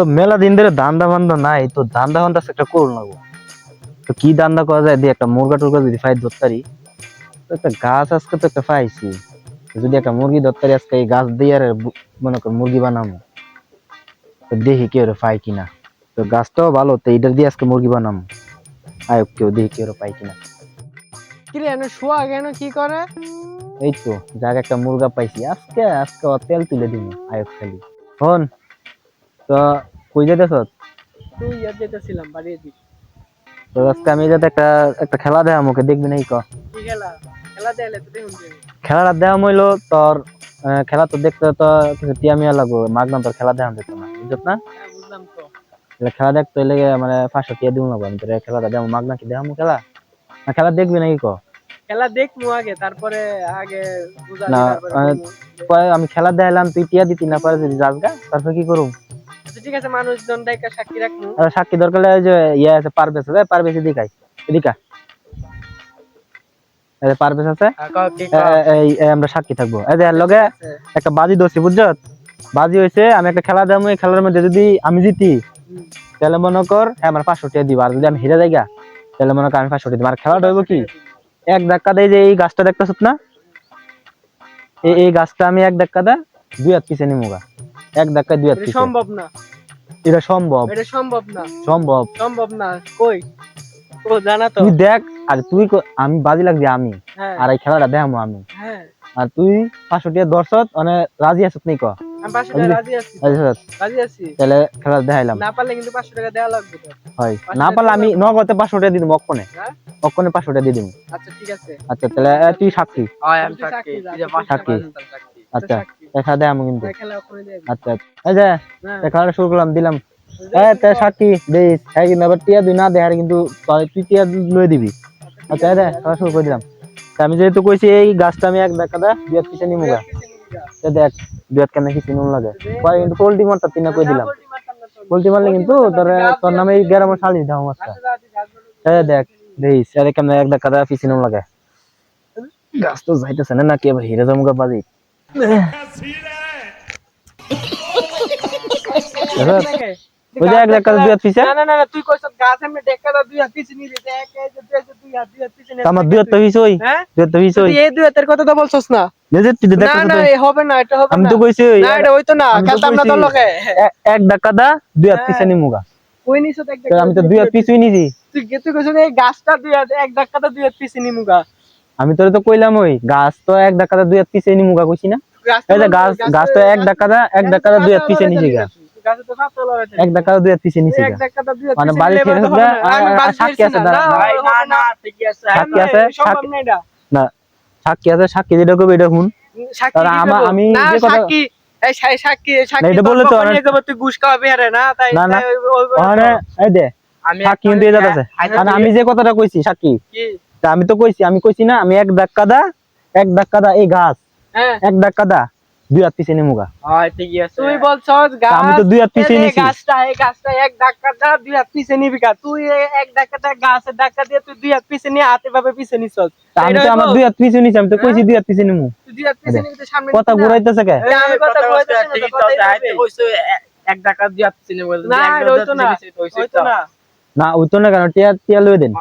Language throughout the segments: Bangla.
তো মেলা দিন ধরে দান্দা বান্দা নাই তো দান্দা বান্দা একটা করুন লাগবো তো কি দান্দা করা যায়? দিয়ে একটা মুরগা টুরগা যদি ফাই ধরতারি তো একটা গাছ আজকে তো একটা পাইছি যদি একটা মুরগি ধরতারি আজকে এই গাছ দিয়ে আর মনে কর মুরগি বানাবো তো দেখি কেউ পাই কিনা। তো গাছটাও ভালো তো এইটা দিয়ে আজকে মুরগি বানাবো আয় কেউ দেখি কেউ পাই কিনা। কিরে এনে শোয়া কেন? কি করে? এই তো যাক একটা মুরগা পাইছি। আজকে আজকে তেল তুলে দিন আয়ক খালি। হন তো কই যেতেছ তুই দিস তো আজকে আমি যাতে একটা একটা খেলা দেয়া মুখে দেখবি নাই ক? কি খেলা? খেলা দেয়ালে তো দেখুন খেলাটা মইলো তোর খেলা তো দেখতে তো কিছু লাগবো তোর খেলা যেত না বুঝত না? হ্যাঁ বুঝলাম তো। খেলা দেখতে মানে পাঁচশো টিয়া দিব লাগবো আমি তোর খেলাটা দেবো মাগনা কি খেলা? না খেলা দেখবি নাকি ক? খেলা দেখমু আগে তারপরে আগে না, দেখমু। পরে আমি খেলা দেখালাম তুই টিয়া দিতি না পারে যদি যাস গা তারপর কি করুম আচ্ছা ঠিক আছে মানুষজন ডাইকা সাক্ষী আর সাক্ষী দরকার হলে যে ইয়ে আছে পারবেশ আছে এদিকা এই আছে এই আমরা সাক্ষী থাকব। এই যে লগে একটা বাজি দোষী বুঝছ? বাজি হয়েছে আমি একটা খেলা দেবো এই খেলার মধ্যে যদি আমি জিতি। তাহলে মনে কর হ্যাঁ আমার পাঁচশো টাকা দিব আর যদি আমি হেরে যাই গা, তাহলে মনে কর আমি পাঁচশো টাকা দিব। আর খেলাটা হইব কি? এক ধাক্কা দেয় যে এই গাছটা দেখতেছ না? এই এই গাছটা আমি এক ধাক্কা দা দুই হাত পিছিয়ে নিমু গা। এক ধাক্কা দুই হাত এটা সম্ভব না। এটা সম্ভব। এটা সম্ভব না। সম্ভব। সম্ভব না। কই? ও জানা তো। তুই দেখ আর তুই আমি বাজি লাগছি আমি। হ্যাঁ। আর এই খেলাটা দেখামো আমি। হ্যাঁ। আর তুই পাঁচশো টাকা দর্শক মানে রাজি আছিস নি ক? আমি পাঁচশো রাজি আছি। রাজি আছিস? রাজি আছি। তাহলে খেলা দেখাইলাম। না পারলে কিন্তু পাঁচশো টাকা দেওয়া লাগবে তো। হয়। না পারলে আমি। নগদে পাঁচশো টাকা দিয়ে দিবো অক্ষণে। হ্যাঁ? অক্ষণে পাঁচশো টাকা দিয়ে দিবো আচ্ছা ঠিক আছে। আচ্ছা তাহলে তুই সাক্ষী। হয় আমি সাক্ষী সাক্ষী। আচ্ছা। দেখা দেয় আমি কিন্তু। দেবে। আচ্ছা এই যে হ্যাঁ। খেলাটা শুরু করলাম দিলাম। তে সাক্ষী হ্যাঁ কিন্তু আবার টিয়া দুই না কিন্তু তুই- তুই টিয়া লয়ে দিবি। আচ্ছা এই দে খেলা শুরু করে দিলাম। তা আমি যেহেতু কইছি এই গাছটা আমি এক দেখা দা দুই হাত পিছিয়ে নিমু গা। দেখ দুই কেন কিছু নুন লাগে। পরে কিন্তু পোল্ট্রি মারটা তিনা কই দিলাম। পোল্ট্রি মারলে কিন্তু তোর তোর নামে এই গ্রামের শালি দাও মাছটা এ দেখ দেখিস আরে কেমন এক দেখা দা পিছিয়ে নুন লাগে। গাছ তো যাইতেছে না হিরে জমগা বাজি? যে এক দেখা দুই হাত পিছিয়ে না না না না, তুই কইছ গাছ এমনি ডেকা দা দুই হাত পিছে নিবি দেখ এই যে তুই দুই হাত দুই হাত পিছে নিবি আমার দুই হাত তো পিছিয়ে হ্যাঁ? দুই হাত তো পিছিয়ে তুই এই দুই হাতের কথা তো বলছস না। এই যে তুই দেখ না না হবে না এটা হবে আমি তো কইছি না এটা হইতো না আমি তো খেলতাম না তোর কইছি। লগে এ- এক ধাক্কা দা দুই হাত হ্যাঁ। নিমুগা কই নিছ দেখ তো আমি তো দুই হাত পিছুই নিছি। তুই গে কইছ এই গাছটা দুই হাত এক ধাক্কাটা দুই হাত পিছে নিমুগা আমি তোরে তো কইলাম ওই গাছ তো এক দা দুই হাত পিছিয়ে নিমুগা কইছি না? এই যে গাছ গাছ তো এক দা এক দা দুই হাত পিছিয়ে নিছি গা। এক দুই হাত পিছিয়ে নিছি গা। ধাক্কাটা দুই হাত মানে বাড়ি হবে না। আর- সাক্ষী আছে, না। না, না, না। না, ঠিকই আছে। সাক্ষী না, আছে, না আছে যেটা এটা আমা- যে কথা- না না, না। আমি যে কথাটা কইছি সাক্ষী। আমি তো কইছি আমি কইছি না আমি এক ধাক্কা দা এক ধাক্কা দা এই গাছ। হ্যাঁ, এক ধাক্কা দা দুই হাত পিছিয়ে নিমুগা। হয়, ঠিকই আছে। তুই বলছস তা আমি তো দুই হাত পিছিয়ে নিছি। গাছটা এই গাছটা এক ধাক্কাটা দুই হাত পিছে নিবি কা তুই এক ধাক্কাটা গাছের ধাক্কা দিয়ে তুই দুই হাত পিছে নিয়ে হাতে ভাবে পিছে নিছস। তা আমি তো আমার দুই হাত পিছিয়ে নিছি আমি তো কইছি দুই হাত পিছিয়ে নিমু। তুই দুই হাত পিছে নিবি তো সামনে কথা নিবি না। ঘুরাইতেছে কে? আমি কথা না, ঠিকই তো হাইতে কইছো, এক টাকা দিয়ে আসছি না বলে, না, টাকা হইতো না, হইছে তো। না। না ওই তো না কেন টিয়া টিয়া লই দেন।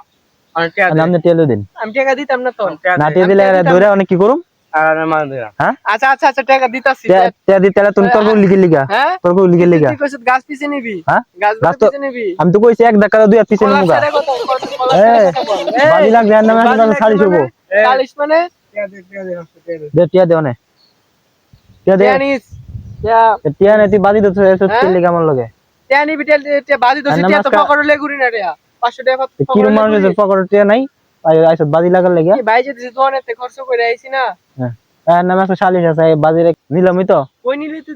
দেন। আমি টাকা দিতাম না তো অনেক না দে। দিলে ধরে অনেক কি করুম? আর আমি মান দিলাম। আচ্ছা আচ্ছা আচ্ছা টাকা দিতাছি টিয়া টিয়া দিতে তুমি তর্ক লিখে লিগা হ্যাঁ? লিখে লিগা গাছ পিছে নিবি? হ্যাঁ? গাছ গাছ তো- পিছে নিবি? আমি তো কইছি এক ধাক্কা দুই এই, নামে শাড়ি শুভ মানে? মানে? দে, টাকা দে, টাকা দে। দে টিয়া দে অনে। টিয়া দে। জানিস টিয়া। নে তুই বাজি দছ এসব হ্যাঁ? আমার লগে। জানি বিটেল তে পকড়লে গুরি না রে 500 টাকা তো কিরম মানুষের পকেটে টিয়া নাই? আই আইসব বাজি লাগার লাগিয়া কি ভাই যদি দোকানেতে খরচ করে আইছি না। হ্যাঁ। আর নামে একটা শালিশ আছে এই বাজি রে নিলামই তো। কই নিলি তুই